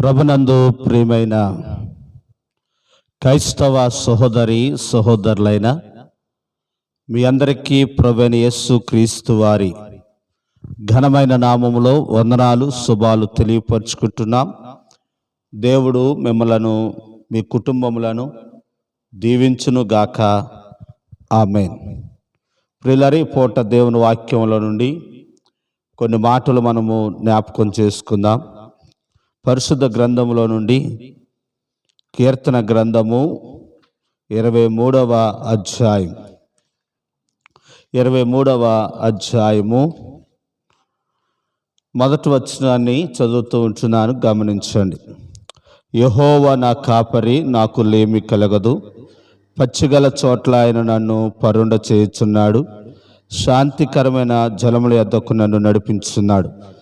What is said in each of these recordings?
ప్రభునందు ప్రియమైన క్రైస్తవ సహోదరి సహోదరులైన మీ అందరికీ ప్రభువైన యేసు క్రీస్తు వారి ఘనమైన నామములో వందనాలు శుభాలు తెలియపరుచుకుంటున్నాం. దేవుడు మిమ్మలను మీ కుటుంబములను దీవించును గాక. ఆమెన్. ప్రిలరి పూట దేవుని వాక్యంలో నుండి కొన్ని మాటలు మనము జ్ఞాపకం చేసుకుందాం. పరిశుద్ధ గ్రంథములో నుండి కీర్తన గ్రంథము ఇరవై మూడవ అధ్యాయం ఇరవై మూడవ అధ్యాయము. మొదటి వచనాన్ని చదువుతూ ఉంటున్నాను గమనించండి. యహోవ నా కాపరి నాకు లేమి కలగదు. పచ్చిగల చోట్ల ఆయన నన్ను పరుండ చేయుచున్నాడు. శాంతికరమైన జలముల యొద్దకు నన్ను నడిపించున్నాడు.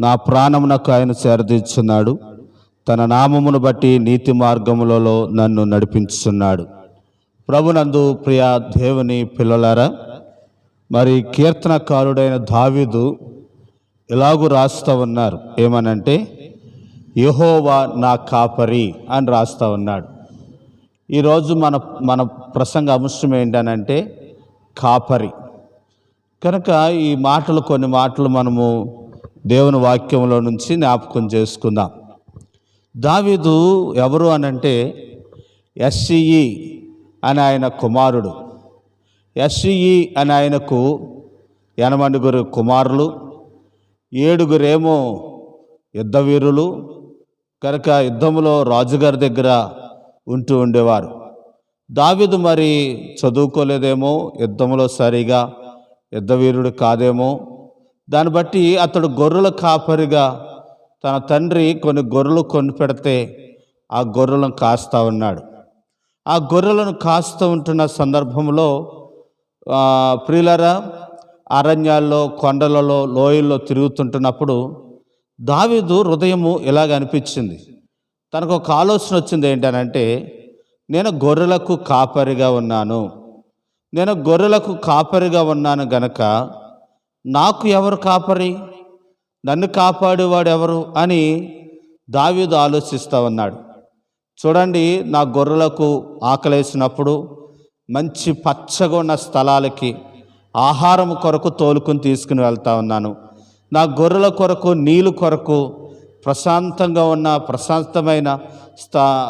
నా ప్రాణమునకు ఆయన చేరదీస్తున్నాడు తన నామమును బట్టి నీతి మార్గములలో నన్ను నడిపించుతున్నాడు ప్రభునందు ప్రియ దేవుని పిల్లలారా మరి కీర్తనకారుడైన దావీదు ఇలాగూ రాస్తూ ఉన్నారు. ఏమనంటే యహోవా నా కాపరి అని రాస్తూ ఉన్నాడు. ఈరోజు మన మన ప్రసంగ అంశం ఏంటనంటే కాపరి. కనుక ఈ మాటలు కొన్ని మాటలు మనము దేవుని వాక్యంలో నుంచి జ్ఞాపకం చేసుకుందాం. దావీదు ఎవరు అనంటే ఎస్సిఈ అని ఆయన కుమారుడు. ఎస్సిఈ అని ఆయనకు ఎనమండుగురు కుమారులు ఏడుగురేమో యుద్ధవీరులు కనుక యుద్ధంలో రాజుగారి దగ్గర ఉంటూ ఉండేవారు. దావిదు మరి చదువుకోలేదేమో యుద్ధంలో సరిగా యుద్ధవీరుడు కాదేమో దాన్ని బట్టి అతడు గొర్రెల కాపరిగా తన తండ్రి కొన్ని గొర్రెలు కొని పెడితే ఆ గొర్రెలను కాస్తా ఉన్నాడు. ఆ గొర్రెలను కాస్తూ ఉంటున్న సందర్భంలో ప్రియులరా అరణ్యాల్లో కొండలలో లోయల్లో తిరుగుతుంటున్నప్పుడు దావీదు హృదయము ఇలాగ అనిపించింది. తనకు ఒక ఆలోచన వచ్చింది ఏంటనంటే నేను గొర్రెలకు కాపరిగా ఉన్నాను. నేను గొర్రెలకు కాపరిగా ఉన్నాను గనక నాకు ఎవరు కాపరి? నన్ను కాపాడేవాడు ఎవరు? అని దావీదు ఆలోచిస్తూ ఉన్నాడు. చూడండి నా గొర్రెలకు ఆకలేసినప్పుడు మంచి పచ్చగా ఉన్న స్థలాలకి ఆహారం కొరకు తోలుకుని తీసుకుని వెళ్తా ఉన్నాను. నా గొర్రెల కొరకు నీళ్ళు కొరకు ప్రశాంతంగా ఉన్న ప్రశాంతమైన స్థా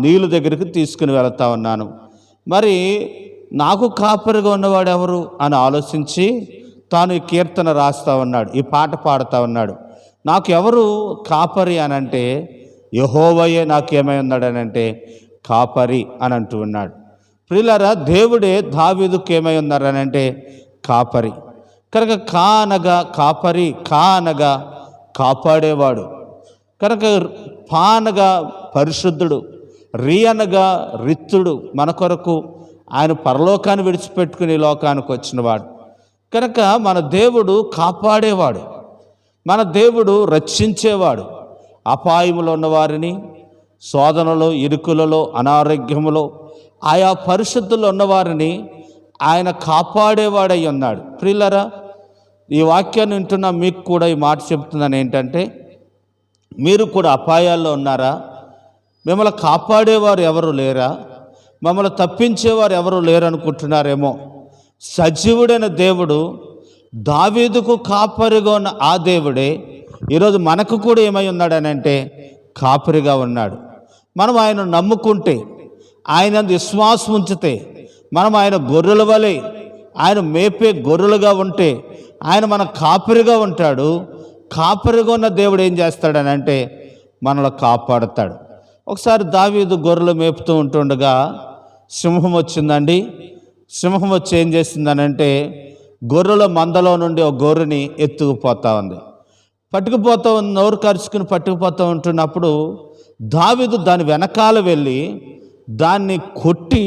నీళ్ళు దగ్గరికి తీసుకుని వెళ్తా ఉన్నాను. మరి నాకు కాపరిగా ఉన్నవాడు ఎవరు? అని ఆలోచించి తాను ఈ కీర్తన రాస్తా ఉన్నాడు ఈ పాట పాడుతూ ఉన్నాడు. నాకు ఎవరు కాపరి అనంటే యహోవయే యహోవయే నాకేమై ఉన్నాడనంటే కాపరి అని అంటూ ఉన్నాడు. ప్రిలరా దేవుడే దావీదుకు ఏమై ఉన్నారనంటే కాపరి. కనుక కా అనగా కాపరి కా అనగా కాపాడేవాడు. కనుక పా అనగా పరిశుద్ధుడు రి అనగా రిత్తుడు మన కొరకు ఆయన పరలోకాన్ని విడిచిపెట్టుకుని లోకానికి వచ్చినవాడు. కనుక మన దేవుడు కాపాడేవాడు. మన దేవుడు రక్షించేవాడు. అపాయములో ఉన్నవారిని శోధనలో ఇరుకులలో అనారోగ్యములో ఆయా పరిస్థితుల్లో ఉన్నవారిని ఆయన కాపాడేవాడై ఉన్నాడు. ప్రిల్లరా ఈ వాక్యాన్ని వింటున్న మీకు కూడా ఈ మాట చెప్తున్నాను ఏంటంటే మీరు కూడా అపాయాల్లో ఉన్నారా? మిమ్మల్ని కాపాడేవారు ఎవరు లేరా? మమ్మల్ని తప్పించేవారు ఎవరు లేరనుకుంటున్నారేమో? సజీవుడైన దేవుడు దావీదుకు కాపరిగా ఉన్న ఆ దేవుడే ఈరోజు మనకు కూడా ఏమై ఉన్నాడనంటే కాపరిగా ఉన్నాడు. మనం ఆయన నమ్ముకుంటే ఆయన విశ్వాసం ఉంచితే మనం ఆయన గొర్రెల వలె ఆయన మేపే గొర్రెలుగా ఉంటే ఆయన మన కాపరిగా ఉంటాడు. కాపరిగా ఉన్న దేవుడు ఏం చేస్తాడనంటే మనల్ని కాపాడుతాడు. ఒకసారి దావీదు గొర్రెలు మేపుతూ ఉంటుండగా సింహం వచ్చిందండి. సింహం వచ్చి ఏం చేసిందనంటే గొర్రెల మందలో నుండి ఒక గొర్రెని ఎత్తుకుపోతా ఉంది. పట్టుకుపోతూ ఉంది నోరు కరుచుకుని పట్టుకుపోతూ ఉంటున్నప్పుడు దావిదు దాని వెనకాల వెళ్ళి దాన్ని కొట్టి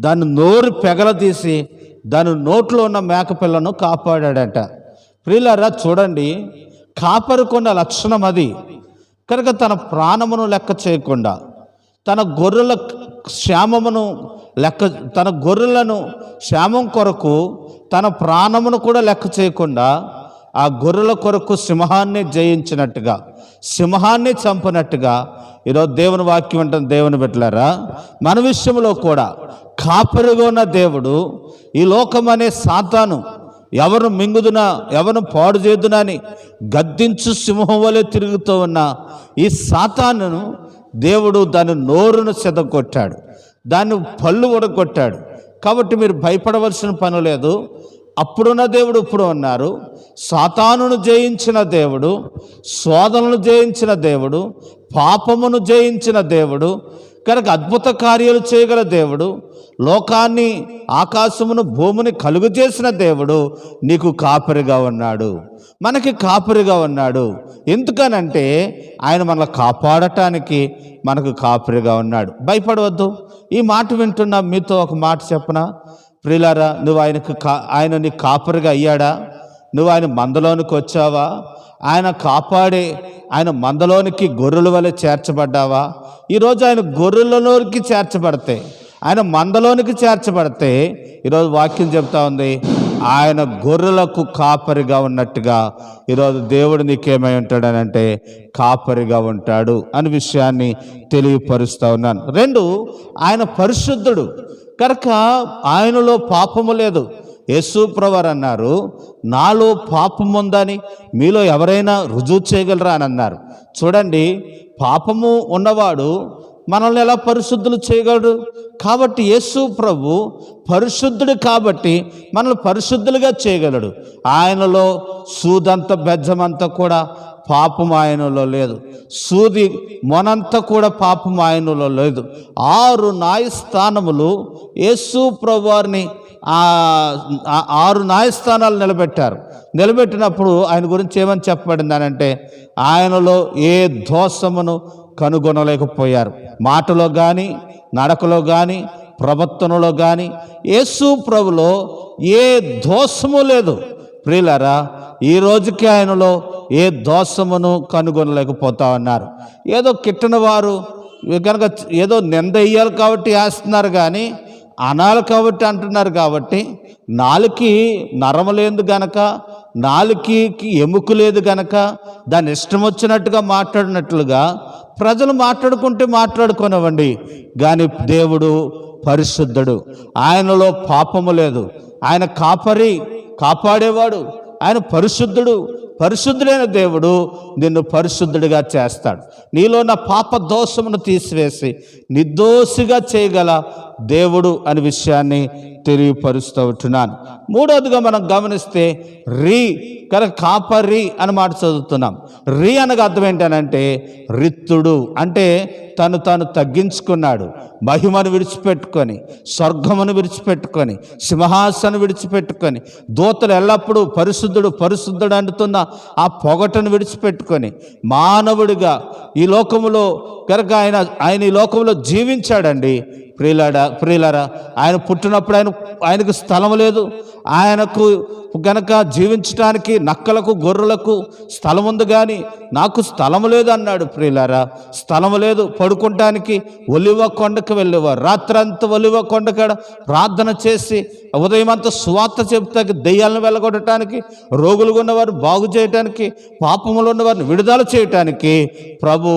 దాన్ని నోరు పెగలదీసి దాని నోట్లో ఉన్న మేకపిల్లను కాపాడాడట. ప్రియులారా చూడండి కాపరుకున్న లక్షణం అది. కనుక తన ప్రాణమును లెక్క చేయకుండా తన గొర్రెల క్షేమమును లెక్క తన గొర్రెలను క్షేమం కొరకు తన ప్రాణమును కూడా లెక్క చేయకుండా ఆ గొర్రెల కొరకు సింహాన్ని జయించినట్టుగా సింహాన్ని చంపినట్టుగా ఈరోజు దేవుని వాక్యం ఉంటుంది దేవుని పెట్టారా మన విషయంలో కూడా కాపరిగా ఉన్న దేవుడు ఈ లోకం అనే సాతాను. ఎవరు మింగుదునా ఎవరు పాడు చేదునా అని గద్దించు సింహం వలె తిరుగుతూ ఉన్న ఈ సాతాను దేవుడు దాని నోరును సెదగొట్టాడు దాన్ని పళ్ళు ఉడగొట్టాడు కాబట్టి మీరు భయపడవలసిన పని లేదు. అప్పుడున్న దేవుడు ఇప్పుడు ఉన్నారు. సాతానును జయించిన దేవుడు శోధనను జయించిన దేవుడు పాపమును జయించిన దేవుడు కనుక అద్భుత కార్యాలు చేయగల దేవుడు లోకాన్ని ఆకాశమును భూమిని కలుగు చేసిన దేవుడు నీకు కాపరిగా ఉన్నాడు. మనకి కాపరిగా ఉన్నాడు. ఎందుకనంటే ఆయన మనల్ని కాపాడటానికి మనకు కాపరిగా ఉన్నాడు. భయపడవద్దు. ఈ మాట వింటున్నా మీతో ఒక మాట చెప్పనా? ప్రిలారా నువ్వు ఆయనకు కా ఆయన నీ కాపరిగా అయ్యాడా? నువ్వు ఆయన మందలోనికి వచ్చావా? ఆయన కాపాడే ఆయన మందలోనికి గొర్రెల వలె చేర్చబడ్డావా? ఈరోజు ఆయన గొర్రెలలోనికి చేర్చబడితే ఆయన మందలోనికి చేర్చబడితే ఈరోజు వాక్యం చెప్తా ఉంది ఆయన గొర్రెలకు కాపరిగా ఉన్నట్టుగా ఈరోజు దేవుడు నీకేమై ఉంటాడనంటే కాపరిగా ఉంటాడు అనే విషయాన్ని తెలియపరుస్తూ ఉన్నాను. రెండు ఆయన పరిశుద్ధుడు. కనుక ఆయనలో పాపము లేదు. యేసు ప్రవర్ అన్నారు నాలో పాపం ఉందని మీలో ఎవరైనా రుజువు చేయగలరా? అని అన్నారు. చూడండి పాపము ఉన్నవాడు మనల్ని ఎలా పరిశుద్ధులు చేయగలడు? కాబట్టి యేసు ప్రభు పరిశుద్ధుడు కాబట్టి మనల్ని పరిశుద్ధులుగా చేయగలడు. ఆయనలో సూదంత బెజ్జమంతా కూడా పాపం ఆయనలో లేదు. సూది మొనంతా కూడా పాపం ఆయనలో లేదు. ఆరు న్యాయస్థానములు యేసు ప్రభు వారిని ఆరు న్యాయస్థానాలు నిలబెట్టారు. నిలబెట్టినప్పుడు ఆయన గురించి ఏమని చెప్పబడింది అని అంటే ఆయనలో ఏ దోషమును కనుగొనలేకపోయారు. మాటలో కానీ నడకలో కానీ ప్రవర్తనలో కానీ యేసు ప్రభులో ఏ దోషము లేదు. ప్రియులరా ఈ రోజుకి ఆయనలో ఏ దోషమును కనుగొనలేకపోతా ఉన్నారు. ఏదో కిట్టిన వారు కనుక ఏదో నింద వేయాలి కాబట్టి వేస్తున్నారు కానీ అనాలి కాబట్టి అంటున్నారు కాబట్టి నాలుకి నరము లేదు గనక నాలుకి ఎముక లేదు గనక దాని ఇష్టం వచ్చినట్టుగా మాట్లాడినట్లుగా ప్రజలు మాట్లాడుకుంటే మాట్లాడుకోనివ్వండి కానీ దేవుడు పరిశుద్ధుడు. ఆయనలో పాపము లేదు. ఆయన కాపరి కాపాడేవాడు. ఆయన పరిశుద్ధుడు. పరిశుద్ధుడైన దేవుడు నిన్ను పరిశుద్ధుడిగా చేస్తాడు. నీలో నా పాప దోషమును తీసివేసి నిర్దోషిగా చేయగల దేవుడు అనే విషయాన్ని తెలియపరుస్తూ ఉంటున్నాను మూడవదిగా మనం గమనిస్తే రీ కనుక కాపరి అని మాట చదువుతున్నాం. రీ అనగా అర్థం ఏంటనంటే రిత్తుడు అంటే తను తాను తగ్గించుకున్నాడు. మహిమను విడిచిపెట్టుకొని స్వర్గమును విడిచిపెట్టుకొని సింహాసను విడిచిపెట్టుకొని దూతలు ఎల్లప్పుడూ పరిశుద్ధుడు పరిశుద్ధుడు అంటున్న ఆ పొగటను విడిచిపెట్టుకొని మానవుడిగా ఈ లోకములో కనుక ఆయన ఆయన ఈ లోకంలో జీవించాడండి ప్రియులాడా ప్రియులారా ఆయన పుట్టినప్పుడు ఆయన ఆయనకు స్థలం లేదు. ఆయనకు గనక జీవించడానికి నక్కలకు గొర్రెలకు స్థలం ఉంది కానీ నాకు స్థలం లేదు అన్నాడు ప్రియులారా. స్థలం లేదు. పడుకుంటానికి ఒలివ కొండకు వెళ్ళేవారు. రాత్రంతా ఒలివ కొండకాడ ప్రార్థన చేసి ఉదయం అంతా సువార్త చెప్తాకి దెయ్యాలను వెళ్ళగొట్టడానికి రోగులుగా ఉన్నవారు బాగు చేయటానికి పాపములు ఉన్నవారిని విడుదల చేయటానికి ప్రభు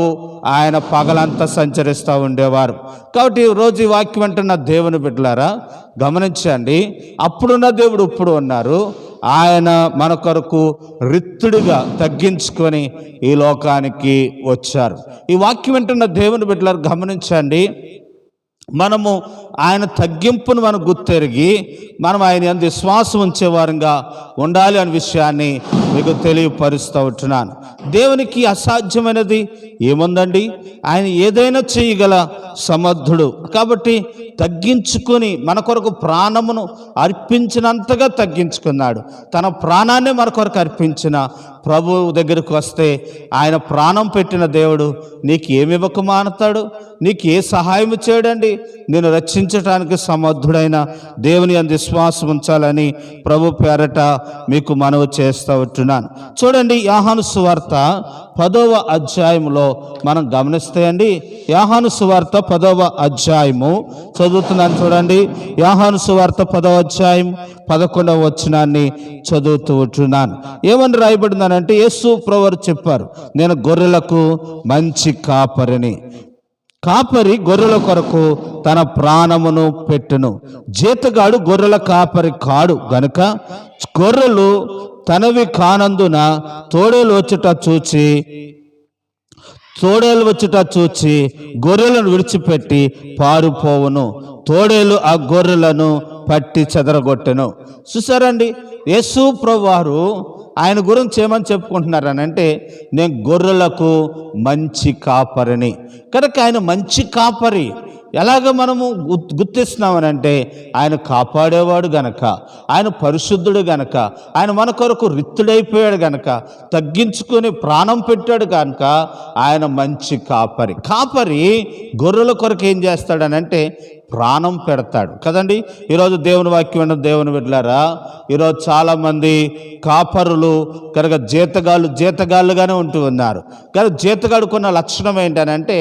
ఆయన పగలంతా సంచరిస్తూ ఉండేవారు. కాబట్టి రోజు ఈ వాక్యం అంటున్న దేవుని బిడ్డలారా గమనించండి. అప్పుడున్న దేవుడు ఇప్పుడు ఉన్నారు. ఆయన మన కొరకు రిత్తుడిగా తగ్గించుకొని ఈ లోకానికి వచ్చారు. ఈ వాక్యం వింటున్న దేవుని బిడ్డలారు గమనించండి. మనము ఆయన తగ్గింపును మనం గుర్తెరిగి మనం ఆయన విశ్వాసం ఉంచేవారంగా ఉండాలి అనే విషయాన్ని మీకు తెలియపరుస్తూ ఉంటున్నాను దేవునికి అసాధ్యమైనది ఏముందండి? ఆయన ఏదైనా చేయగల సమర్థుడు. కాబట్టి తగ్గించుకొని మన కొరకు ప్రాణమును అర్పించినంతగా తగ్గించుకున్నాడు. తన ప్రాణాన్ని మన కొరకు అర్పించిన ప్రభువు దగ్గరకు వస్తే ఆయన ప్రాణం పెట్టిన దేవుడు నీకు ఏమి మానతాడు నీకు ఏ సహాయం చేయడండి? నేను రక్షించడానికి సమర్థుడైన దేవుని అందు విశ్వాసం ఉంచాలని ప్రభు పేరట మీకు మనవి చేస్తూ అంటున్నాను చూడండి యాహాను సువార్త పదవ అధ్యాయంలో మనం గమనిస్తే అండి యాహాను సువార్త పదవ అధ్యాయము చదువుతున్నాను చూడండి. యాహాను సువార్త పదవ అధ్యాయం పదకొండవ వచనాన్ని చదువుతూ ఉంటున్నాను. ఏమని రాయబడిందనంటే యేసు ప్రవర్ చెప్పారు నేను గొర్రెలకు మంచి కాపరిని కాపరి గొర్రెల కొరకు తన ప్రాణమును పెట్టును. జీతగాడు గొర్రెల కాపరి కాడు గనుక గొర్రెలు తనవి కానందున తోడేలు వచ్చుట చూచి తోడేలు వచ్చుట చూచి గొర్రెలను విడిచిపెట్టి పారిపోవును. తోడేలు ఆ గొర్రెలను పట్టి చెదరగొట్టెను. చూసారండి యేసు ప్రభువారు ఆయన గురించి ఏమని చెప్పుకుంటున్నారు అని అంటే నేను గొర్రెలకు మంచి కాపరిని. కనుక ఆయన మంచి కాపరి. ఎలాగ మనము గుర్తిస్తున్నామనంటే ఆయన కాపాడేవాడు గనక ఆయన పరిశుద్ధుడు గనక ఆయన మన కొరకు రిత్తుడైపోయాడు గనక తగ్గించుకొని ప్రాణం పెట్టాడు కనుక ఆయన మంచి కాపరి. కాపరి గొర్రెల కొరకు ఏం చేస్తాడనంటే ప్రాణం పెడతాడు. కదండి? ఈరోజు దేవుని వాక్యం విన్న దేవుని బిడ్డలారా ఈరోజు చాలామంది కాపరులు కనుక జీతగాళ్ళు జీతగాళ్ళుగానే ఉంటూ ఉన్నారు. కానీ జీతగాడుకున్న లక్షణం ఏంటనంటే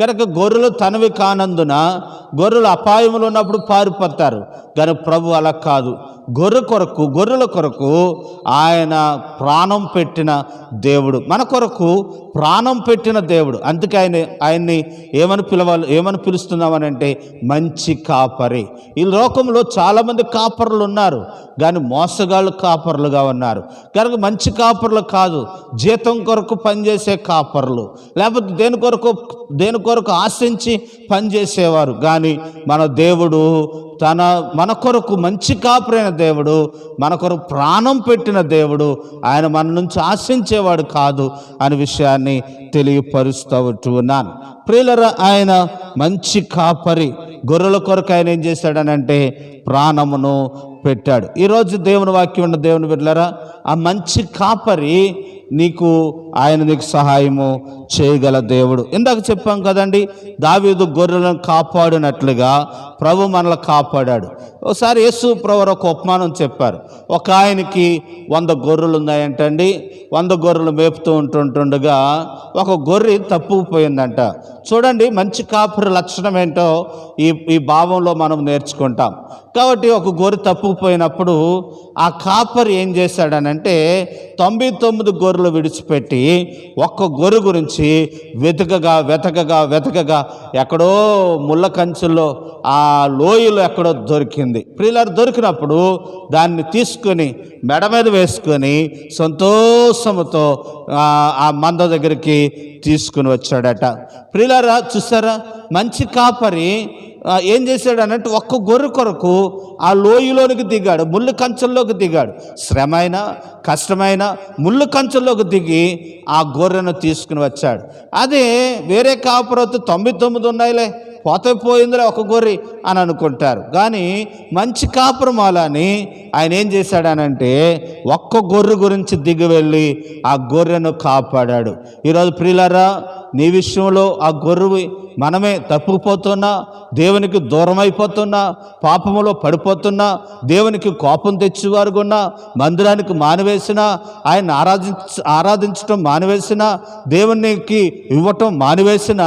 కనుక గొర్రెలు తనవి కానందున గొర్రెలు అపాయములు ఉన్నప్పుడు పారిపోతారు. కానీ ప్రభు అలా కాదు. గొర్రె కొరకు గొర్రెల కొరకు ఆయన ప్రాణం పెట్టిన దేవుడు. మన కొరకు ప్రాణం పెట్టిన దేవుడు. అందుకే ఆయన ఆయన్ని ఏమని పిలవాలి ఏమని పిలుస్తున్నామని అంటే మంచి కాపరి. ఈ లోకంలో చాలామంది కాపరులు ఉన్నారు. కానీ మోసగాళ్ళు కాపరులుగా ఉన్నారు. కనుక మంచి కాపరులు కాదు. జీతం కొరకు పనిచేసే కాపరులు. లేకపోతే దేని కొరకు దేని కొరకు ఆశించి పనిచేసేవారు? కానీ మన దేవుడు తన మన కొరకు మంచి కాపురైన దేవుడు మన కొరకు ప్రాణం పెట్టిన దేవుడు ఆయన మన నుంచి ఆశించేవాడు కాదు అనే విషయాన్ని తెలియపరుస్తూ ఉన్నాను. ప్రియులర ఆయన మంచి కాపరి గొర్రెల కొరకు ఆయన ఏం చేశాడనంటే ప్రాణమును పెట్టాడు. ఈరోజు దేవుని వాక్యం ఉన్న దేవుని బిడ్డలరా ఆ మంచి కాపరి నీకు ఆయన నీకు సహాయము చేయగల దేవుడు. ఇందాక చెప్పాం కదండి దావీదు గొర్రెలను కాపాడినట్లుగా ప్రభు మనల్ని కాపాడాడు. ఒకసారి యేసు ప్రవర్ ఒక ఉపమానం చెప్పారు. ఒక ఆయనకి వంద గొర్రెలు ఉన్నాయంటండి వంద గొర్రెలు మేపుతూ ఉంటుంటుండగా ఒక గొర్రె తప్పుకుపోయిందంట. చూడండి మంచి కాపురి లక్షణం ఏంటో ఈ ఈ భావంలో మనం నేర్చుకుంటాం. కాబట్టి ఒక గొర్రె తప్పుకుపోయినప్పుడు ఆ కాపరి ఏం చేశాడనంటే తొంభై తొమ్మిది గొర్రెలు విడిచిపెట్టి ఒక్క గొర్రె గురించి వెతకగా వెతకగా వెతకగా ఎక్కడో ముళ్ళ కంచుల్లో ఆ లోయలో ఎక్కడో దొరికింది. ప్రియులారు దొరికినప్పుడు దాన్ని తీసుకొని మెడ మీద వేసుకొని సంతోషముతో ఆ మంద దగ్గరికి తీసుకుని వచ్చాడట. ప్రియులారా చూసారా? మంచి కాపరి ఏం చేశాడు అన్నట్టు ఒక్క గొర్రె కొరకు ఆ లోయలోనికి దిగాడు ముళ్ళు కంచెల్లోకి దిగాడు. శ్రమ అయినా కష్టమైన ముళ్ళు కంచెల్లోకి దిగి ఆ గొర్రెను తీసుకుని వచ్చాడు. అదే వేరే కాపురత్తు తొంభై తొమ్మిది ఉన్నాయిలే పోతే పోయిందిలే ఒక గొర్రె అని అనుకుంటారు. కానీ మంచి కాపురమాలని ఆయన ఏం చేశాడనంటే ఒక్క గొర్రె గురించి దిగి వెళ్ళి ఆ గొర్రెను కాపాడాడు. ఈరోజు ప్రియులరా నీ విషయంలో ఆ గొర్రె మనమే తప్పుకుపోతున్నా దేవునికి దూరం అయిపోతున్నా పాపములో పడిపోతున్నా దేవునికి కోపం తెచ్చేవారుగున్నా మందిరానికి మానివేసిన ఆయన ఆరాధించ ఆరాధించటం మానివేసిన దేవునికి ఇవ్వటం మానివేసిన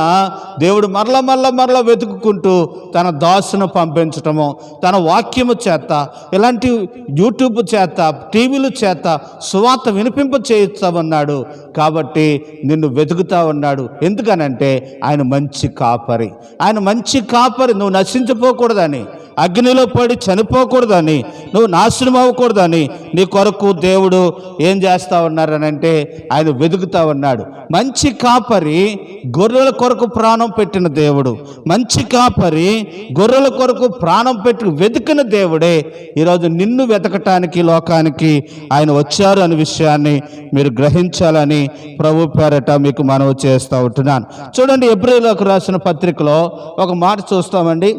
దేవుడు మరల మరల మరల వెతుక్కుంటూ తన దాసును పంపించటము తన వాక్యము చేత ఇలాంటి యూట్యూబ్ చేత టీవీలు చేత సువార్త వినిపింప చేయిస్తామన్నాడు కాబట్టి నిన్ను వెతుకుతా ఉన్నాడు. ఎందుకనంటే ఆయన మంచి కాపరి. ఆయన మంచి కాపరి. నువ్వు నశించిపోకూడదని. అగ్నిలో పడి చనిపోకూడదని నువ్వు నాశనం అవ్వకూడదని నీ కొరకు దేవుడు ఏం చేస్తా ఉన్నారనంటే ఆయన వెతుకుతా ఉన్నాడు. మంచి కాపరి గొర్రెల కొరకు ప్రాణం పెట్టిన దేవుడు. మంచి కాపరి గొర్రెల కొరకు ప్రాణం పెట్టి వెతికిన దేవుడే. ఈరోజు నిన్ను వెతకటానికి లోకానికి ఆయన వచ్చారు అనే విషయాన్ని మీరు గ్రహించాలని ప్రభు పేరట మీకు మనవి చేస్తూ ఉంటున్నాను. చూడండి ఏప్రిల్లోకి రాసిన పత్రికలో ఒక మాట చూస్తామండి.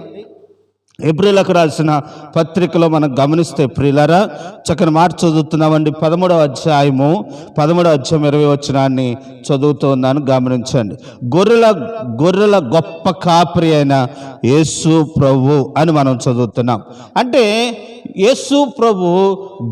ఏప్రిల్కు రాసిన పత్రికలో మనం గమనిస్తే ప్రియులరా చక్కని మాట చదువుతున్నామండి. పదమూడవ అధ్యాయము పదమూడవ అధ్యాయం ఇరవై వచ్చినాన్ని చదువుతూ గమనించండి. గొర్రెల గొర్రెల గొప్ప కాపరి అయిన యేసు ప్రభు అని మనం చదువుతున్నాం. అంటే యేసు ప్రభు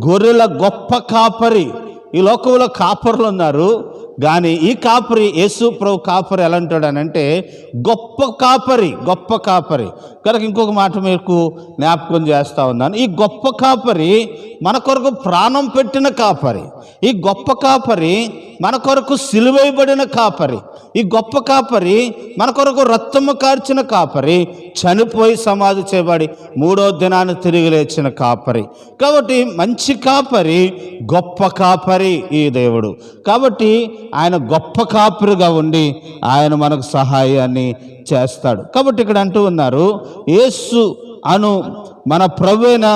గొర్రెల గొప్ప కాపరి. ఈ లోకంలో కాపర్లు ఉన్నారు కానీ ఈ కాపరి యేసు ప్రభు కాపరి ఎలా అంటే గొప్ప కాపరి గొప్ప కాపరి. కనుక ఇంకొక మాట మీకు జ్ఞాపకం చేస్తూ ఉన్నాను. ఈ గొప్ప కాపరి మన కొరకు ప్రాణం పెట్టిన కాపరి. ఈ గొప్ప కాపరి మన కొరకు సిలువైబడిన కాపరి. ఈ గొప్ప కాపరి మన కొరకు రక్తము కార్చిన కాపరి. చనిపోయి సమాధి చేయబడి మూడో దినాన్ని తిరిగి లేచిన కాపరి. కాబట్టి మంచి కాపరి గొప్ప కాపరి ఈ దేవుడు. కాబట్టి ఆయన గొప్ప కాపరిగా ఉండి ఆయన మనకు సహాయాన్ని చేస్తాడు. కాబట్టి ఇక్కడ అంటూ ఉన్నారు యేసు అను మన ప్రభువైన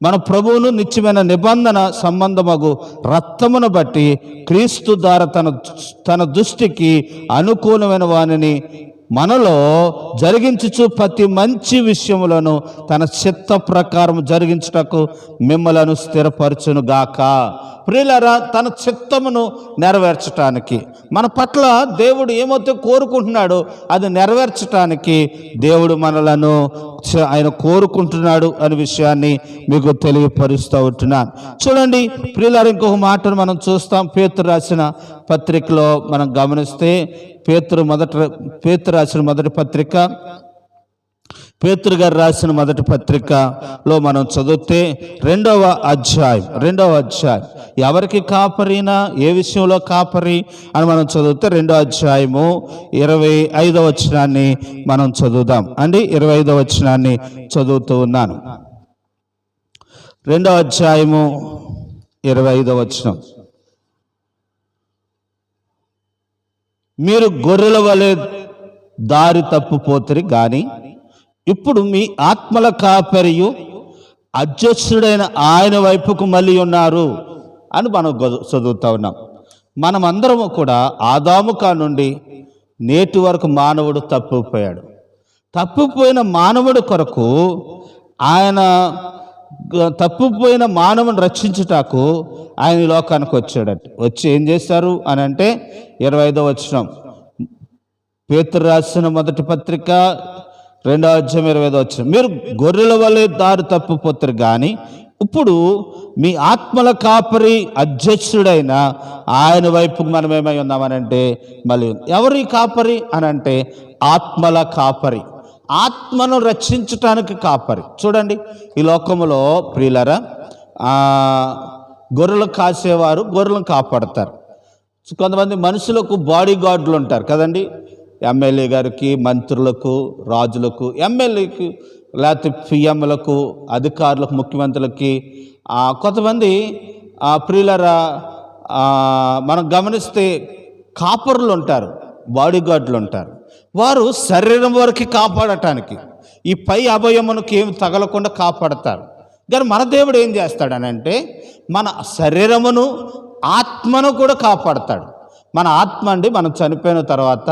మన ప్రభువును నిత్యమైన నిబంధన సంబంధమగు రక్తమును బట్టి క్రీస్తు ద్వారా తన తన దృష్టికి అనుకూలమైన వానిని మనలో జరిగించుచు ప్రతి మంచి విషయములను తన చిత్త ప్రకారం జరిగించుటకు మిమ్మలను స్థిరపరచును గాక ప్రియులరా తన చిత్తమును నెరవేర్చటానికి మన పట్ల దేవుడు ఏమైతే కోరుకుంటున్నాడో అది నెరవేర్చటానికి దేవుడు మనలను ఆయన కోరుకుంటున్నాడు అనే విషయాన్ని మీకు తెలియపరుస్తూ ఉంటున్నాను. చూడండి ప్రియులారు ఇంకొక మాటను మనం చూస్తాం. పేతురు రాసిన పత్రికలో మనం గమనిస్తే పేతురు మొదట పేతురు రాసిన మొదటి పత్రిక పేతురు గారు రాసిన మొదటి పత్రికలో మనం చదివితే రెండవ అధ్యాయం రెండవ అధ్యాయం. ఎవరికి కాపరినా ఏ విషయంలో కాపరి అని మనం చదివితే రెండో అధ్యాయము ఇరవై ఐదవ వచనాన్ని మనం చదువుదాం. అండి ఇరవై ఐదవ వచనాన్ని చదువుతూ ఉన్నాను. రెండవ అధ్యాయము ఇరవై ఐదవ వచనం. మీరు గొర్రెల వలె దారి తప్పుపోతురి కానీ ఇప్పుడు మీ ఆత్మల కాపరియు అధ్యక్షుడైన ఆయన వైపుకు మళ్ళీ ఉన్నారు అని మనం గొ- చదువుతా ఉన్నాం. మనమందరము కూడా ఆదాముకా నుండి నేటి వరకు మానవుడు తప్పిపోయాడు. తప్పిపోయిన మానవుడి కొరకు ఆయన తప్పిపోయిన మానవుని రక్షించుటకు ఆయన ఈ లోకానికి వచ్చాడట. వచ్చి ఏం చేశారు అని అంటే ఇరవై ఐదో వచ్చినాం పేతురు రాసిన మొదటి పత్రిక రెండో అధ్యాయం ఇరవై ఐదో వచ్చిన మీరు గొర్రెల వల్లే దారి తప్పిపోతారు కానీ ఇప్పుడు మీ ఆత్మల కాపరి అధ్యక్షుడైన ఆయన వైపుకు మనం ఏమై ఉన్నామనంటే మళ్ళీ ఎవరి కాపరి అని అంటే ఆత్మల కాపరి. ఆత్మను రక్షించటానికి కాపరి. చూడండి ఈ లోకములో ప్రియులరా గొర్రెలు కాసేవారు గొర్రెలను కాపాడతారు. కొంతమంది మనుషులకు బాడీ గార్డులు ఉంటారు కదండి. ఎమ్మెల్యే గారికి మంత్రులకు రాజులకు ఎమ్మెల్యేకి లేకపోతే పిఎంలకు అధికారులకు ముఖ్యమంత్రులకి కొంతమంది ప్రియులరా మనం గమనిస్తే కాపర్లు ఉంటారు బాడీగార్డులు ఉంటారు. వారు శరీరం వరకు కాపాడటానికి ఈ పై అభయమునకు ఏమి తగలకుండా కాపాడతారు. కానీ మన దేవుడు ఏం చేస్తాడనంటే మన శరీరమును ఆత్మను కూడా కాపాడతాడు. మన ఆత్మ అండి మనం చనిపోయిన తర్వాత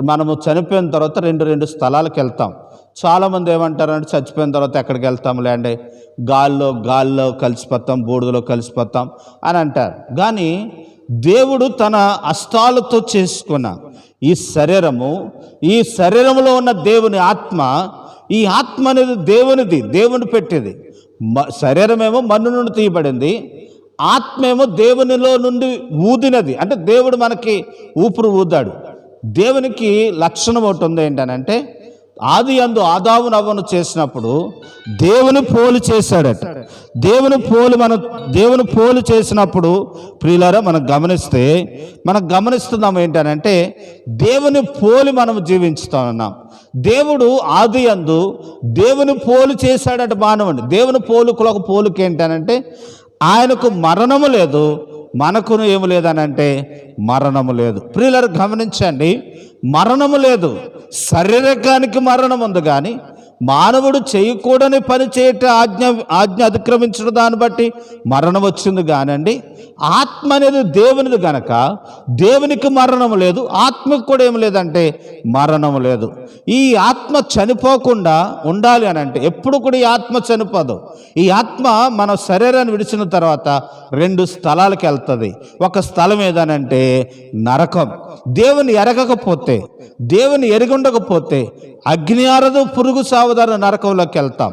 మనము చనిపోయిన తర్వాత రెండు రెండు స్థలాలకు వెళ్తాం. చాలామంది ఏమంటారంటే చచ్చిపోయిన తర్వాత ఎక్కడికి వెళ్తాం లేండి గాల్లో గాల్లో కలిసిపోతాం బూడిదలో కలిసిపోతాం అని అంటారు. కానీ దేవుడు తన అస్తాలతో చేసుకున్న ఈ శరీరము ఈ శరీరంలో ఉన్న దేవుని ఆత్మ ఈ ఆత్మ అనేది దేవునిది దేవుని పెట్టేది. మ- శరీరమేమో మన్ను నుండి తీయబడింది ఆత్మేమో దేవునిలో నుండి ఊదినది. అంటే దేవుడు మనకి ఊపిరి ఊదాడు. దేవునికి లక్షణం ఒకటి ఉంది ఏంటనంటే ఆది అందు ఆదావు నవ్వను చేసినప్పుడు దేవుని పోలు చేశాడట. దేవుని పోలు మనం దేవుని పోలు చేసినప్పుడు ప్రియులారా మనం గమనిస్తే మనం గమనిస్తున్నాం ఏంటనంటే దేవుని పోలి మనం జీవించుతున్నాం దేవుడు ఆది అందు దేవుని పోలు చేశాడట మానవుని. దేవుని పోలుకులకు ఒక ఆయనకు మరణము లేదు మనకును ఏమి లేదనంటే మరణము లేదు. ప్రియులరు గమనించండి మరణము లేదు. శరీరకానికి మరణం ఉంది కానీ మానవుడు చేయకూడని పని చేయట ఆజ్ఞ ఆజ్ఞ అతిక్రమించడం దాన్ని బట్టి మరణం వచ్చింది కానండి. ఆత్మ అనేది దేవునిది గనక దేవునికి మరణం లేదు ఆత్మకు కూడా ఏం లేదంటే మరణం లేదు. ఈ ఆత్మ చనిపోకుండా ఉండాలి అని అంటే ఎప్పుడు కూడా ఈ ఆత్మ చనిపోదు. ఈ ఆత్మ మన శరీరాన్ని విడిచిన తర్వాత రెండు స్థలాలకు వెళ్తుంది. ఒక స్థలం ఏదనంటే నరకం. దేవుని ఎరగకపోతే దేవుని ఎరిగుండకపోతే అగ్ని ఆరదు పురుగు సావధాన నరకంలోకి వెళ్తాం.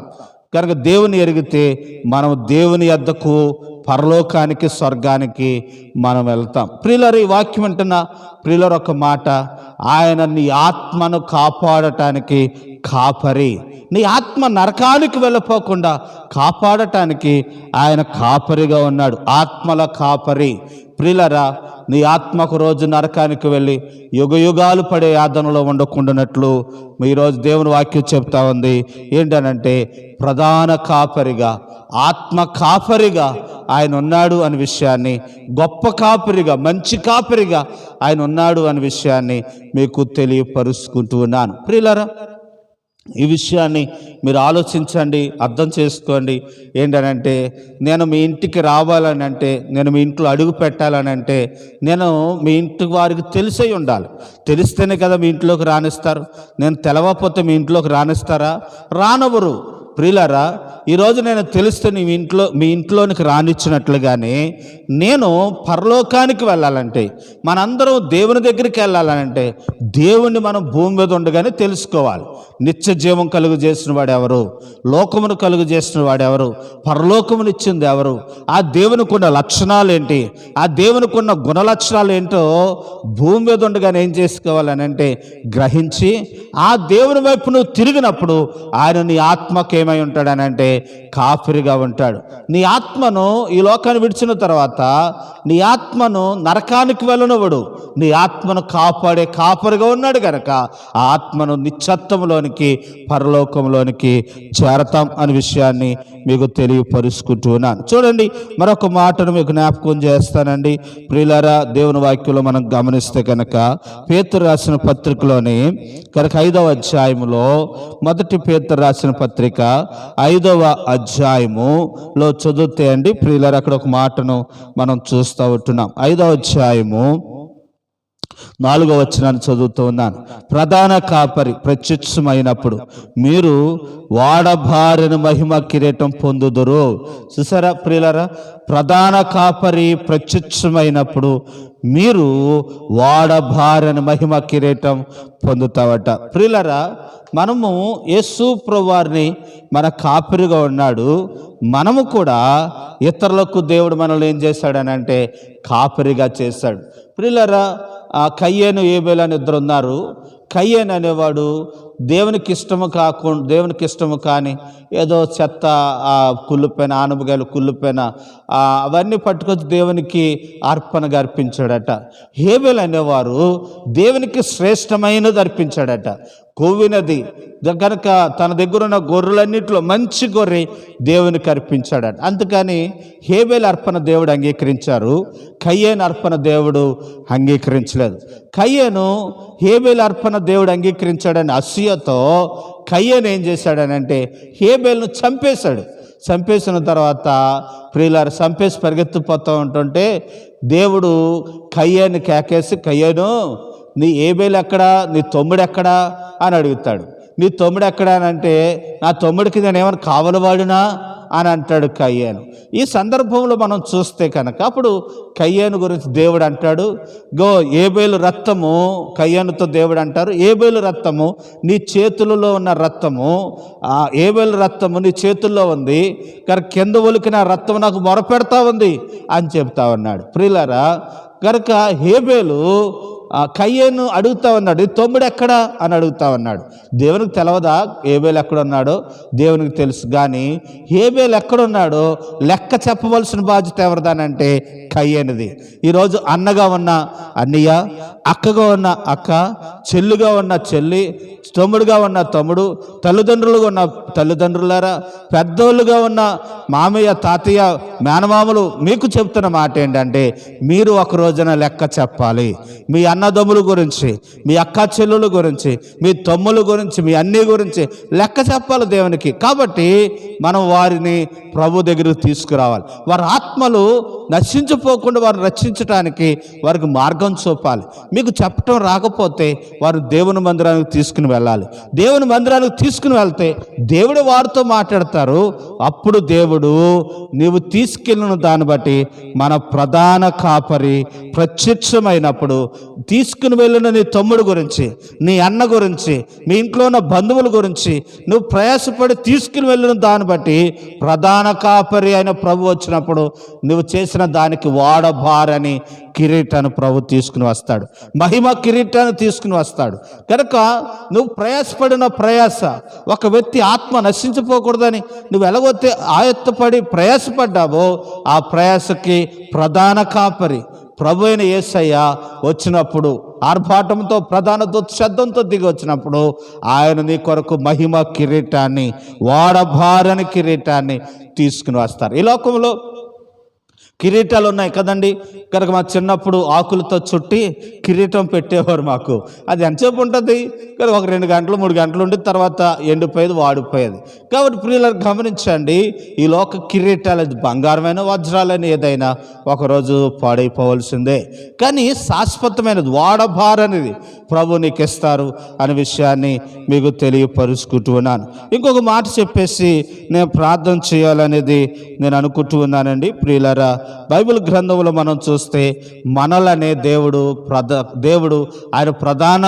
కనుక దేవుని ఎరిగితే మనం దేవుని యొద్దకు పరలోకానికి స్వర్గానికి మనం వెళ్తాం. ప్రియులరు ఈ వాక్యం అంటున్నా ప్రియులరు ఒక మాట ఆయన నీ ఆత్మను కాపాడటానికి కాపరి. నీ ఆత్మ నరకానికి వెళ్ళపోకుండా కాపాడటానికి ఆయన కాపరిగా ఉన్నాడు. ఆత్మల కాపరి. ప్రిలరా నీ ఆత్మకు రోజు నరకానికి వెళ్ళి యుగ యుగాలు పడే యాదనలో ఉండకుండానట్లు ఈరోజు దేవుని వాక్యం చెప్తా ఉంది. ఏంటనంటే ప్రధాన కాపరిగా ఆత్మ కాపరిగా ఆయన ఉన్నాడు అనే విషయాన్ని గొప్ప కాపరిగా మంచి కాపరిగా ఆయన ఉన్నాడు అనే విషయాన్ని మీకు తెలియపరుచుకుంటూ ఉన్నాను ప్రియులరా ఈ విషయాన్ని మీరు ఆలోచించండి అర్థం చేసుకోండి. ఏంటనంటే నేను మీ ఇంటికి రావాలని అంటే నేను మీ ఇంట్లో అడుగు పెట్టాలని అంటే నేను మీ ఇంటి వారికి తెలిసే ఉండాలి. తెలిస్తేనే కదా మీ ఇంట్లోకి రాణిస్తారు నేను తెలవకపోతే మీ ఇంట్లోకి రాణిస్తారా రానవరు. ప్రియులారా ఈరోజు నేను తెలిస్తే మీ ఇంట్లో మీ ఇంట్లోనికి రానిచ్చినట్లుగానే నేను పరలోకానికి వెళ్ళాలంటే మనందరం దేవుని దగ్గరికి వెళ్ళాలంటే దేవుణ్ణి మనం భూమి మీద ఉండగానే తెలుసుకోవాలి. నిత్య జీవం కలుగు చేసిన వాడెవరు ఎవరు? లోకమును కలుగు చేసిన వాడెవరు పరలోకమునిచ్చింది ఎవరు? ఆ దేవునికి ఉన్న లక్షణాలు ఏంటి ఆ దేవునికి ఉన్న గుణ లక్షణాలు ఏంటో భూమి మీద ఉండగానే ఏం చేసుకోవాలని అంటే గ్రహించి ఆ దేవుని వైపు నువ్వు తిరిగినప్పుడు ఆయన నీ ఆత్మకు ఏమై ఉంటాడని అంటే కాఫిరిగా ఉంటాడు. నీ ఆత్మను ఈ లోకాన్ని విడిచిన తర్వాత నీ ఆత్మను నరకానికి వెళ్ళనివ్వడు. నీ ఆత్మను కాపాడే కాపరిగా ఉన్నాడు కనుక ఆ ఆత్మను నిశ్చత్వంలోనికి పరలోకంలోనికి చేరతాం అనే విషయాన్ని మీకు తెలియపరుచుకుంటున్నాను. చూడండి మరొక మాటను మీకు జ్ఞాపకం చేస్తానండి. ప్రియులారా దేవుని వాక్యంలో మనం గమనిస్తే కనుక పేతురు రాసిన పత్రికలోని కనుక ఐదవ అధ్యాయములో మొదటి పేతురు రాసిన పత్రిక ఐదవ అధ్యాయములో చదివితే అండి ప్రియులారా అక్కడ ఒక మాటను మనం చూస్తూ ఉంటున్నాం. ఐదవ అధ్యాయము నాలుగో వచనాన్ని చదువుతూ ఉన్నాను. ప్రధాన కాపరి ప్రత్యక్షమైనప్పుడు మీరు వాడభారిన మహిమ కిరీటం పొందుదురు. చూసారా ప్రియులరా? ప్రధాన కాపరి ప్రత్యక్షమైనప్పుడు మీరు వాడబారిన మహిమ కిరీటం పొందుతావట. ప్రియులరా మనము యేసు ప్రభువారిని మన కాపరిగా ఉన్నాడు. మనము కూడా ఇతరులకు దేవుడు మనల్ని ఏం చేశాడనంటే కాపరిగా చేశాడు. ప్రియులరా ఆ కయ్యేను ఏబేలు అని ఇద్దరు ఉన్నారు. కయ్యేను అనేవాడు దేవునికి ఇష్టము కాకుండా దేవునికి ఇష్టము కానీ ఏదో చెత్త ఆ కుళ్ళిపోయిన ఆనపకాయలు కుళ్ళిపోయిన అవన్నీ పట్టుకొచ్చి దేవునికి అర్పణగా అర్పించాడట. హేబెల్ అనేవారు దేవునికి శ్రేష్టమైనది అర్పించాడట. కొవ్వినది కనుక తన దగ్గర ఉన్న గొర్రెలన్నింటిలో మంచి గొర్రె దేవునికి అర్పించాడట. అందుకని హేబేల్ అర్పణ దేవుడు అంగీకరించారు. కయ్యేను అర్పణ దేవుడు అంగీకరించలేదు. కయ్యేను హేబేల్ అర్పణ దేవుడు అంగీకరించాడని అసూయతో కయ్యేను ఏం చేశాడని అంటే హేబేల్ను చంపేశాడు. చంపేసిన తర్వాత ప్రియులారు చంపేసి పరిగెత్తిపోతూ ఉంటుంటే దేవుడు కయ్యేను కేకేసి కయ్యేను నీ ఏబేలు ఎక్కడా? నీ తమ్ముడు ఎక్కడా? అని అడుగుతాడు. నీ తమ్ముడు ఎక్కడా? అని అంటే నా తమ్ముడికి నేను ఏమైనా కావలవాడునా? అని అంటాడు కయ్యాను. ఈ సందర్భంలో మనం చూస్తే కనుక అప్పుడు కయ్యాను గురించి దేవుడు అంటాడు గో ఏబేలు రక్తము కయ్యానుతో దేవుడు అంటారు ఏబేలు రక్తము నీ చేతులలో ఉన్న రక్తము ఆ ఏబేలు రక్తము నీ చేతుల్లో ఉంది కనుక కింద ఒలికిన రక్తం నాకు మొరపెడతా ఉంది అని చెప్తా ఉన్నాడు. ప్రియులారా కనుక హేబేలు ఆ కయ్యేను అడుగుతా ఉన్నాడు "ఈ తమ్ముడు ఎక్కడా? అని అడుగుతా ఉన్నాడు. దేవునికి తెలవదా? ఏబేలు ఎక్కడున్నాడో? దేవునికి తెలుసు కానీ ఏబేలు ఎక్కడున్నాడో లెక్క చెప్పవలసిన బాధ్యత ఎవరిదానంటే కయ్యేనిది. ఈరోజు అన్నగా ఉన్న అన్నయ్య అక్కగా ఉన్న అక్క చెల్లుగా ఉన్న చెల్లి తమ్ముడుగా ఉన్న తమ్ముడు తల్లిదండ్రులుగా ఉన్న తల్లిదండ్రులారా పెద్దోళ్ళుగా ఉన్న మామయ్య తాతయ్య మేనమామలు మీకు చెప్తున్న మాట ఏంటంటే మీరు ఒక రోజున లెక్క చెప్పాలి. మీ అన్న అన్నదమ్ముల గురించి మీ అక్క చెల్లుల గురించి మీ తమ్ముల గురించి మీ అన్ని గురించి లెక్క చెప్పాలి దేవునికి. కాబట్టి మనం వారిని ప్రభు దగ్గరకు తీసుకురావాలి. వారి ఆత్మలు నశించిపోకుండా వారు రక్షించడానికి వారికి మార్గం చూపాలి. మీకు చెప్పటం రాకపోతే వారు దేవుని మందిరానికి తీసుకుని వెళ్ళాలి. దేవుని మందిరానికి తీసుకుని వెళ్తే దేవుడు వారితో మాట్లాడతారు. అప్పుడు దేవుడు నీవు తీసుకెళ్ళిన దాన్ని బట్టి మన ప్రధాన కాపరి ప్రత్యక్షమైనప్పుడు తీసుకుని వెళ్ళిన నీ తమ్ముడు గురించి నీ అన్న గురించి మీ ఇంట్లో ఉన్న బంధువుల గురించి నువ్వు ప్రయాసపడి తీసుకుని వెళ్ళిన దాన్ని బట్టి ప్రధాన కాపరి అయిన ప్రభు వచ్చినప్పుడు నువ్వు చేసిన దానికి వాడబారని కిరీటాన్ని ప్రభు తీసుకుని వస్తాడు. మహిమ కిరీటాన్ని తీసుకుని వస్తాడు. కనుక నువ్వు ప్రయాసపడిన ప్రయాస ఒక వ్యక్తి ఆత్మ నశించిపోకూడదని నువ్వు ఎలాగొత్తే ఆయత్తపడి ప్రయాసపడ్డావో ఆ ప్రయాసకి ప్రధాన కాపరి ప్రభు అయిన యేసయ్య వచ్చినప్పుడు ఆర్భాటంతో ప్రధాన దుశ్శబ్దంతో దిగి వచ్చినప్పుడు ఆయన నీ కొరకు మహిమ కిరీటాన్ని వాడభారని కిరీటాన్ని తీసుకుని వస్తారు. ఈ లోకంలో కిరీటాలు ఉన్నాయి కదండి. కనుక మా చిన్నప్పుడు ఆకులతో చుట్టి కిరీటం పెట్టేవారు మాకు. అది ఎంతసేపు ఉంటుంది? కనుక ఒక రెండు గంటలు మూడు గంటలు ఉండి తర్వాత ఎండిపోయేది వాడిపోయేది. కాబట్టి ప్రియులను గమనించండి. ఈ లోక కిరీటాలు బంగారమైన వజ్రాలని ఏదైనా ఒకరోజు పాడైపోవలసిందే. కానీ శాశ్వతమైనది వాడబారనిది ప్రభు నీకు ఇస్తారు అనే విషయాన్ని మీకు తెలియపరుచుకుంటూ ఉన్నాను. ఇంకొక మాట చెప్పేసి నేను ప్రార్థన చేయాలనేది నేను అనుకుంటూ ఉన్నానండి. ప్రియులరా బైబిల్ గ్రంథంలో మనం చూస్తే మనలనే దేవుడు ప్రధా దేవుడు ఆయన ప్రధాన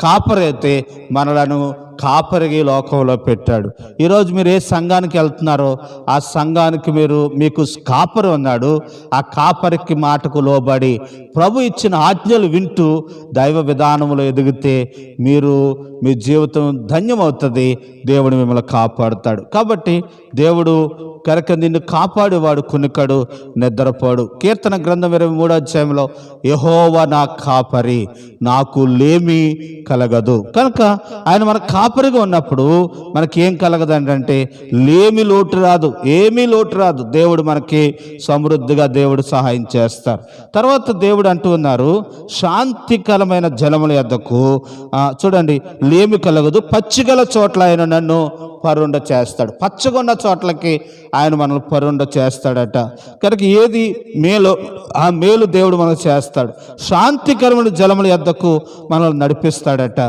కాపరైతే మనలను కాపరిగి లోకంలో పెట్టాడు. ఈరోజు మీరు ఏ సంఘానికి వెళ్తున్నారో ఆ సంఘానికి మీరు మీకు కాపరి ఉన్నాడు. ఆ కాపరికి మాటకు లోబడి ప్రభు ఇచ్చిన ఆజ్ఞలు వింటూ దైవ విధానంలో ఎదిగితే మీరు మీ జీవితం ధన్యమవుతుంది. దేవుడు మిమ్మల్ని కాపాడుతాడు. కాబట్టి దేవుడు కనుక నిన్ను కాపాడేవాడు కునుకడు నిద్రపోడు. కీర్తన గ్రంథం ఇరవై మూడో అధ్యాయంలో యహోవ నా కాపరి నాకు లేమి కలగదు. కనుక ఆయన మన కా కాపరిగా ఉన్నప్పుడు మనకి ఏం కలగదంటే లేమి లోటు రాదు ఏమీ లోటు రాదు. దేవుడు మనకి సమృద్ధిగా దేవుడు సహాయం చేస్తారు. తర్వాత దేవుడు అంటూ ఉన్నారు శాంతికరమైన జలముల యొద్దకు చూడండి లేమి కలగదు పచ్చిగల చోట్ల ఆయన నన్ను పరుండ చేస్తాడు. పచ్చగొన్న చోట్లకి ఆయన మనల్ని పరుండ చేస్తాడట. కనుక ఏది మేలు ఆ మేలు దేవుడు మనకు చేస్తాడు. శాంతికరమైన జలముల యొద్దకు మనల్ని నడిపిస్తాడట.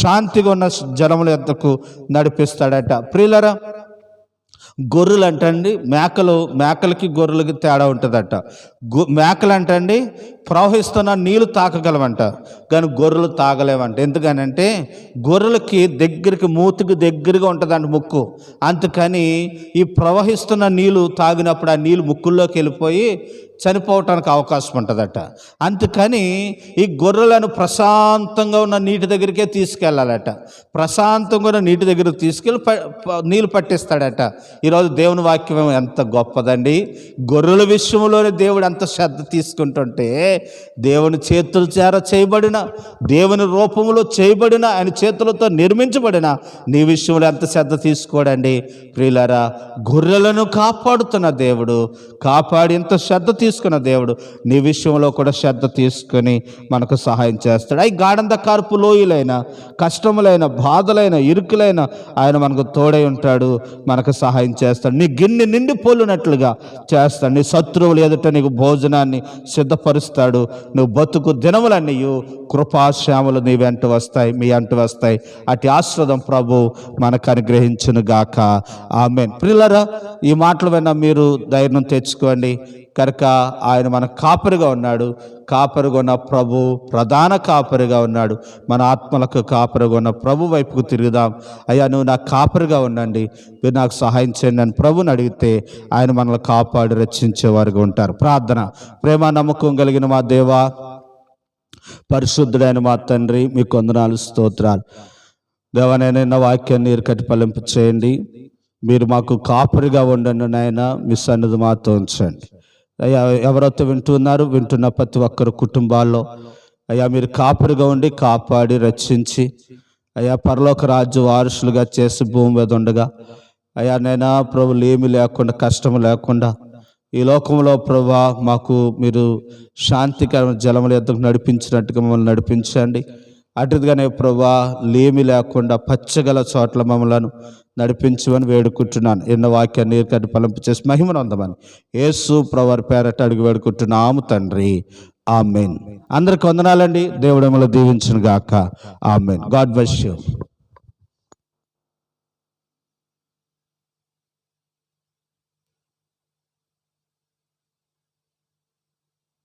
శాంతిగా ఉన్న జలముల యొద్దకు నడిపిస్తాడట. ప్రియులరా గొర్రెలు అంటండి మేకలు మేకలకి గొర్రెలకి తేడా ఉంటుందట. గొ మేకలు అంటండి ప్రవహిస్తున్న నీళ్ళు తాకగలవంట కానీ గొర్రెలు తాగలేవంట. ఎందుకనంటే గొర్రెలకి దగ్గరికి మూతికి దగ్గరగా ఉంటుందంట ముక్కు. అందుకని ఈ ప్రవహిస్తున్న నీళ్ళు తాగినప్పుడు ఆ నీళ్ళు ముక్కుల్లోకి వెళ్ళిపోయి చనిపోవటానికి అవకాశం ఉంటుందట. అందుకని ఈ గొర్రెలను ప్రశాంతంగా ఉన్న నీటి దగ్గరికే తీసుకెళ్ళాలట ప్రశాంతంగా ఉన్న నీటి దగ్గరికి తీసుకెళ్ళి ప- నీళ్ళు పట్టిస్తాడట. ఈరోజు దేవుని వాక్యం ఎంత గొప్పదండి. గొర్రెల విషయంలోనే దేవుడు ఎంత శ్రద్ధ తీసుకుంటుంటే దేవుని చేతుల చేర చేయబడిన దేవుని రూపంలో చేయబడిన ఆయన చేతులతో నిర్మించబడిన నీ విషయంలో ఎంత శ్రద్ధ తీసుకోడండి. ప్రియులారా గొర్రెలను కాపాడుతున్న దేవుడు కాపాడి ఎంత శ్రద్ధ తీసుకున్న దేవుడు నీ విషయంలో కూడా శ్రద్ధ తీసుకొని మనకు సహాయం చేస్తాడు. అవి గాఢంత కార్పు లోయలైన కష్టములైన బాధలైన ఇరుకులైన ఆయన మనకు తోడై ఉంటాడు మనకు సహాయం చేస్తాడు. నీ గిన్నె నిండి పోలినట్లుగా చేస్తాడు. నీ శత్రువులు ఎదుట నీకు భోజనాన్ని సిద్ధపరుస్తాడు. నువ్వు బతుకు దినములన్నీ కృపాశ్యాములు నీ వెంట వస్తాయి మీ అంట వస్తాయి. అటు ఆశ్రదం ప్రభు మనకు అనుగ్రహించును గాక ఆమెన్. ప్రిల్లరా ఈ మాటలు విన్న మీరు ధైర్యం తెచ్చుకోండి. కనుక ఆయన మన కాపరిగా ఉన్నాడు. కాపరిగా ఉన్న ప్రభు ప్రధాన కాపరిగా ఉన్నాడు. మన ఆత్మలకు కాపరిగా ఉన్న ప్రభు వైపుకు తిరుగుదాం. అయ్యా నువ్వు నాకు కాపరిగా ఉండండి. మీరు నాకు సహాయం చేయండి అని ప్రభుని అడిగితే ఆయన మనల్ని కాపాడి రక్షించేవారుగా ఉంటారు. ప్రార్థన. ప్రేమ నమ్మకం కలిగిన మా దేవా పరిశుద్ధుడైన మా తండ్రి మీ కొందనాలు స్తోత్రాలు. దేవనైనా వాక్యాన్ని మీరు చేయండి మీరు మాకు కాపరిగా ఉండండి నాయన. మీ సన్నిధి మాతో ఉంచండి. అయ్యా ఎవరైతే వింటున్నారు? వింటున్న ప్రతి ఒక్కరు కుటుంబాల్లో. అయ్యా మీరు కాపురుగా ఉండి కాపాడి రక్షించి. అయ్యా పరలోక రాజ్య వారసులుగా చేసి భూమి మీద ఉండగా. అయ్యా నైనా ప్రభులు ఏమి లేకుండా కష్టం లేకుండా. ఈ లోకంలో ప్రభా మాకు మీరు శాంతికరమైన జలముల యొద్దకు నడిపించినట్టుగా మమ్మల్ని నడిపించండి. అటుగానే ప్రభా లేమి లేకుండా పచ్చగల చోట్ల మమ్మలను నడిపించమని వేడుకుంటున్నాను. ఎన్న వాక్యాన్ని నీరు పలంపు చేసి మహిమను అందమని యేసు ప్రవర్ పేరట అడిగి వేడుకుంటున్నాము తండ్రి. ఆమెన్. అందరికి వందనాలండి. దేవుడు మిమ్మల్ని దీవించును గాక ఆమెన్. God bless you.